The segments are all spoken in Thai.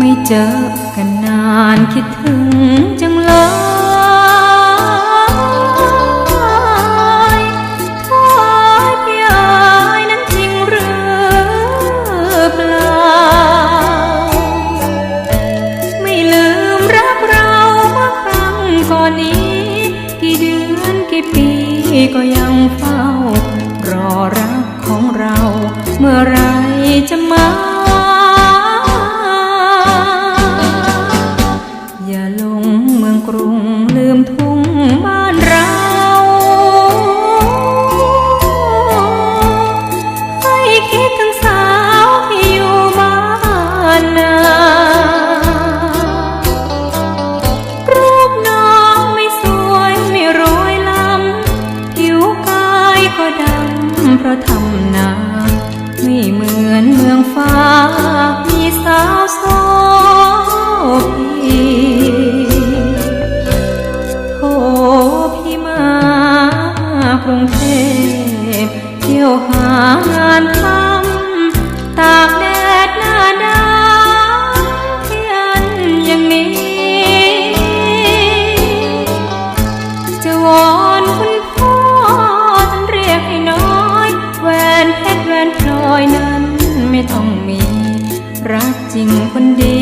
ไม่เจอกันนานคิดถึงจังเลยโทษพี่อายนั้นจริงหรือเปล่า ไม่ลืมรักเราเมื่อครั้งก่อนนี้ กี่เดือนกี่ปีก็ยังเฝ้า ดำเพราะทำนาไม่เหมือนเมืองฟ้า มีสาวโซพีโทพี่มากรุงเทพเที่ยวหางานทำตาก อยนั้นไม่ต้องมี รักจริงคนดี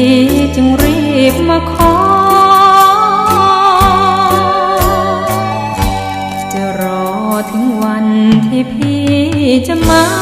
จึงรีบมาขอ จะรอถึงวันที่พี่จะมา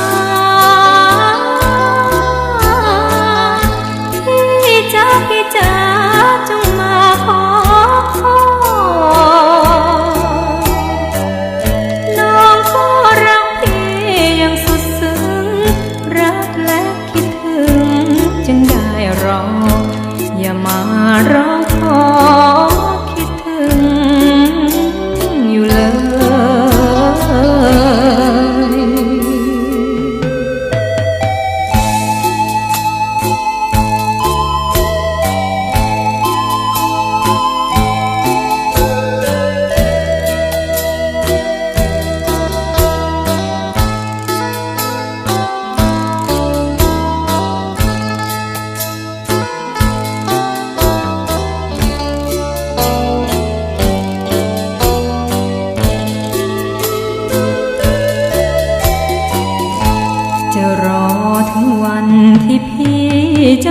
พี่จ